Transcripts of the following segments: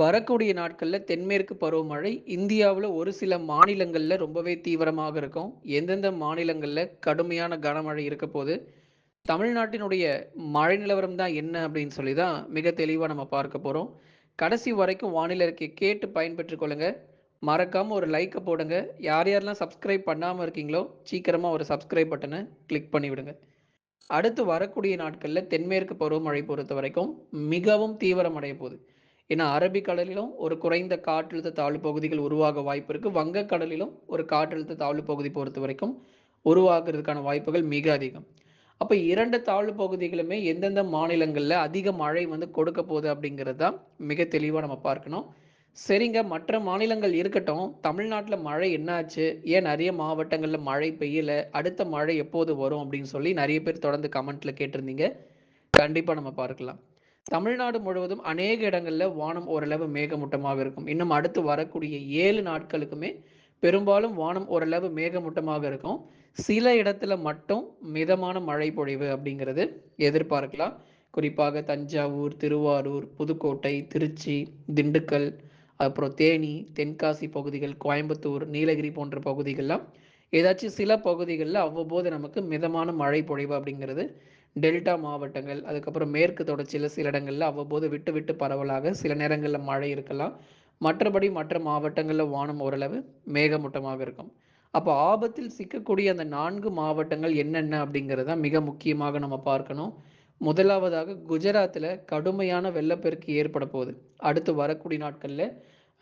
வரக்கூடிய நாட்களில் தென்மேற்கு பருவமழை இந்தியாவில் ஒரு சில மாநிலங்களில் ரொம்பவே தீவிரமாக இருக்கும். எந்தெந்த மாநிலங்களில் கடுமையான கனமழை இருக்க போது, தமிழ்நாட்டினுடைய மழை நிலவரம் தான் என்ன அப்படின்னு சொல்லி தான் மிக தெளிவாக நம்ம பார்க்க போகிறோம் கடைசி வரைக்கும் வானிலை அறிக்கைய கேட்டு பயன்பெற்று கொள்ளுங்க. மறக்காமல் ஒரு லைக்கை போடுங்க. யார் யாரெல்லாம் சப்ஸ்கிரைப் பண்ணாமல் இருக்கீங்களோ, சீக்கிரமாக ஒரு சப்ஸ்கிரைப் பட்டனை கிளிக் பண்ணிவிடுங்க அடுத்து வரக்கூடிய நாட்களில் தென்மேற்கு பருவமழை பொறுத்த வரைக்கும் மிகவும் தீவிரமடைய போகுது. ஏன்னா அரபிக்கடலிலும் ஒரு குறைந்த காற்றழுத்த தாழ்வு பகுதிகள் உருவாக வாய்ப்பு இருக்கு. வங்கக்கடலிலும் ஒரு காற்றழுத்த தாழ்வு பகுதி பொறுத்த வரைக்கும் உருவாகிறதுக்கான வாய்ப்புகள் மிக அதிகம். அப்ப இரண்டு தாழ்வு பகுதிகளுமே எந்தெந்த மாநிலங்கள்ல அதிக மழை வந்து கொடுக்க போகுது அப்படிங்கிறது தான் மிக தெளிவா நம்ம பார்க்கணும். சரிங்க மற்ற மாநிலங்கள் இருக்கட்டும். தமிழ்நாட்டில் மழை என்னாச்சு ஏன் நிறைய மாவட்டங்களில் மழை பெய்யல? அடுத்த மழை எப்போது வரும்? அப்படின்னு சொல்லி நிறைய பேர் தொடர்ந்து கமெண்ட்ல கேட்டிருந்தீங்க. கண்டிப்பாக நம்ம பார்க்கலாம். தமிழ்நாடு முழுவதும் அநேக இடங்களில் வானம் ஓரளவு மேகமூட்டமாக இருக்கும். இன்னும் அடுத்து வரக்கூடிய ஏழு நாட்களுக்குமே பெரும்பாலும் வானம் ஓரளவு மேகமூட்டமாக இருக்கும். சில இடத்துல மட்டும் மிதமான மழை பொழிவு அப்படிங்கிறது எதிர்பார்க்கலாம். குறிப்பாக தஞ்சாவூர், திருவாரூர், புதுக்கோட்டை, திருச்சி, திண்டுக்கல், அப்புறம் தேனி, தென்காசி பகுதிகள், கோயம்புத்தூர், நீலகிரி போன்ற பகுதிகள்லாம் ஏதாச்சும் சில பகுதிகளில் அவ்வப்போது நமக்கு மிதமான மழை பொழிவு அப்படிங்கிறது டெல்டா மாவட்டங்கள், அதுக்கப்புறம் மேற்கு தொடர்ச்சியில் சில இடங்களில் அவ்வப்போது விட்டு விட்டு பரவலாக சில நேரங்களில் மழை இருக்கலாம். மற்றபடி மற்ற மாவட்டங்களில் வானம் ஓரளவு மேகமூட்டமாக இருக்கும். அப்போ ஆபத்தில் சிக்கக்கூடிய அந்த நான்கு மாவட்டங்கள் என்னென்ன அப்படிங்கிறத மிக முக்கியமாக நம்ம பார்க்கணும். முதலாவதாக குஜராத்தில் கடுமையான வெள்ளப்பெருக்கு ஏற்பட போகுது. அடுத்து வரக்கூடிய நாட்களில்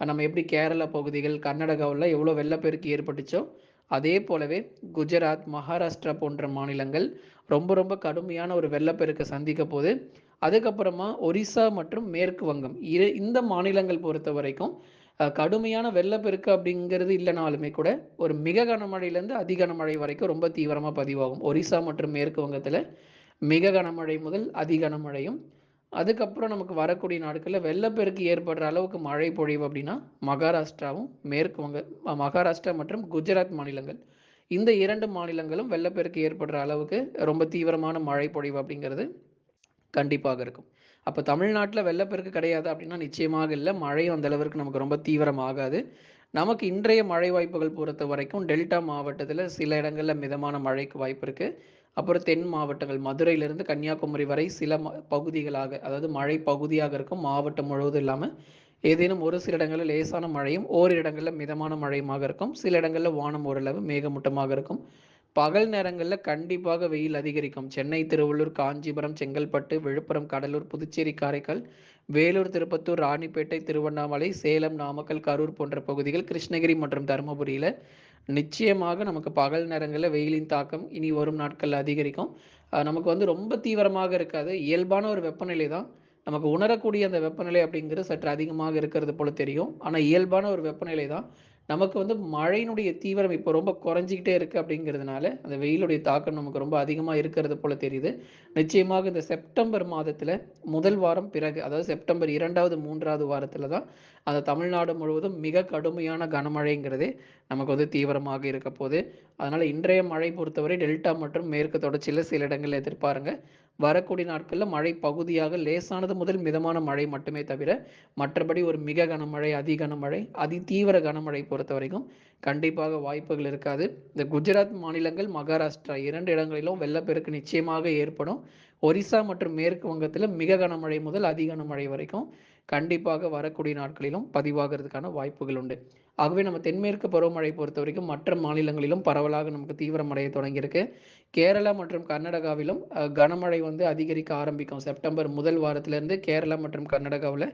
நம்ம எப்படி கேரளா பகுதிகள், கர்நாடகாவில் எவ்வளோ வெள்ளப்பெருக்கு ஏற்பட்டுச்சோ, அதே போலவே குஜராத், மகாராஷ்டிரா போன்ற மாநிலங்கள் ரொம்ப ரொம்ப கடுமையான ஒரு வெள்ளப்பெருக்கை சந்திக்க போது. அதுக்கப்புறமா ஒரிசா மற்றும் மேற்கு வங்கம். இரு இந்த மாநிலங்கள் பொறுத்த வரைக்கும் கடுமையான வெள்ளப்பெருக்கு அப்படிங்கிறது இல்லைனாலுமே கூட, ஒரு மிக கனமழையிலேருந்து அதி கனமழை வரைக்கும் ரொம்ப தீவிரமாக பதிவாகும். ஒரிசா மற்றும் மேற்கு வங்கத்தில் மிக கனமழை முதல் அதி கனமழையும், அதுக்கப்புறம் நமக்கு வரக்கூடிய நாட்களில் வெள்ளப்பெருக்கு ஏற்படுற அளவுக்கு மழை பொழிவு அப்படின்னா, மகாராஷ்டிராவும், மேற்கு வங்க மகாராஷ்டிரா மற்றும் குஜராத் மாநிலங்கள். இந்த இரண்டு மாநிலங்களும் வெள்ளப்பெருக்கு ஏற்படுற அளவுக்கு ரொம்ப தீவிரமான மழை பொழிவு அப்படிங்கிறது கண்டிப்பாக இருக்கும். அப்போ தமிழ்நாட்டில் வெள்ளப்பெருக்கு கிடையாது அப்படின்னா நிச்சயமாக இல்லை மழை அந்த அளவிற்கு நமக்கு ரொம்ப தீவிரமாகாது. நமக்கு இன்றைய மழை வாய்ப்புகள் பொறுத்த வரைக்கும் டெல்டா மாவட்டத்தில் சில இடங்களில் மிதமான மழைக்கு வாய்ப்பு இருக்குது அப்புறம் தென் மாவட்டங்கள் மதுரையிலிருந்து கன்னியாகுமரி வரை சில ம பகுதிகளாக அதாவது மழை பகுதியாக இருக்கும். மாவட்டம் முழுவதும் இல்லாமல் ஏதேனும் ஒரு சில இடங்களில் லேசான மழையும், ஓரிரு இடங்களில் மிதமான மழையுமாக இருக்கும். சில இடங்களில் வானம் ஓரளவு மேகமூட்டமாக இருக்கும். பகல் நேரங்களில் கண்டிப்பாக வெயில் அதிகரிக்கும். சென்னை, திருவள்ளூர், காஞ்சிபுரம், செங்கல்பட்டு, விழுப்புரம், கடலூர், புதுச்சேரி, காரைக்கால், வேலூர், திருப்பத்தூர், ராணிப்பேட்டை, திருவண்ணாமலை, சேலம், நாமக்கல், கரூர் போன்ற பகுதிகள், கிருஷ்ணகிரி மற்றும் தருமபுரியில் நிச்சயமாக நமக்கு பகல் நேரங்களில் வெயிலின் தாக்கம் இனி வரும் நாட்களில் அதிகரிக்கும். நமக்கு வந்து ரொம்ப தீவிரமாக இருக்காது. இயல்பான ஒரு வெப்பநிலை தான். நமக்கு உணரக்கூடிய அந்த வெப்பநிலை அப்படிங்கிறது சற்று அதிகமாக இருக்கிறது போல தெரியும். ஆனால் இயல்பான ஒரு வெப்பநிலை தான். நமக்கு வந்து மழையினுடைய தீவிரம் இப்போ ரொம்ப குறைஞ்சிக்கிட்டே இருக்குது அப்படிங்கிறதுனால, அந்த வெயிலுடைய தாக்கம் நமக்கு ரொம்ப அதிகமாக இருக்கிறது போல தெரியுது. நிச்சயமாக இந்த செப்டம்பர் மாதத்தில் முதல் வாரம் பிறகு, அதாவது செப்டம்பர் இரண்டாவது மூன்றாவது வாரத்தில் தான் அந்த தமிழ்நாடு முழுவதும் மிக கடுமையான கனமழைங்கிறதே நமக்கு வந்து தீவிரமாக இருக்க போகுது அதனால் இன்றைய மழை பொறுத்தவரை டெல்டா மற்றும் மேற்கு தொடர்ச்சியில் சில இடங்களில் எதிர்பாருங்க. வரக்கூடிய நாட்களில் மழை பகுதியாக லேசானது முதல் மிதமான மழை மட்டுமே தவிர, மற்றபடி ஒரு மிக கனமழை, அதி கனமழை, அதி தீவிர கனமழை பொறுத்த வரைக்கும் கண்டிப்பாக வாய்ப்புகள் இருக்காது. இந்த குஜராத் மாநிலங்கள், மகாராஷ்டிரா இரண்டு இடங்களிலும் வெள்ளப்பெருக்கு நிச்சயமாக ஏற்படும். ஒரிசா மற்றும் மேற்கு வங்கத்தில் மிக கனமழை முதல் அதி கனமழை வரைக்கும் கண்டிப்பாக வரக்கூடிய நாட்களிலும் பதிவாகிறதுக்கான வாய்ப்புகள் உண்டு. ஆகவே நம்ம தென்மேற்கு பருவமழை பொறுத்த வரைக்கும் மற்ற மாநிலங்களிலும் பரவலாக நமக்கு தீவிரமடைய தொடங்கியிருக்கு. கேரளா மற்றும் கர்நாடகாவிலும் கனமழை வந்து அதிகரிக்க ஆரம்பிக்கும். செப்டம்பர் முதல் வாரத்திலிருந்து கேரளா மற்றும் கர்நாடகாவில்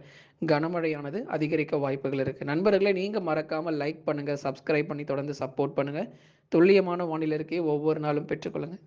கனமழையானது அதிகரிக்க வாய்ப்புகள் இருக்குது நண்பர்களே நீங்கள் மறக்காமல் லைக் பண்ணுங்கள் சப்ஸ்கிரைப் பண்ணி தொடர்ந்து சப்போர்ட் பண்ணுங்கள் துல்லியமான வானிலை அறிக்கையை ஒவ்வொரு நாளும் பெற்றுக்கொள்ளுங்கள்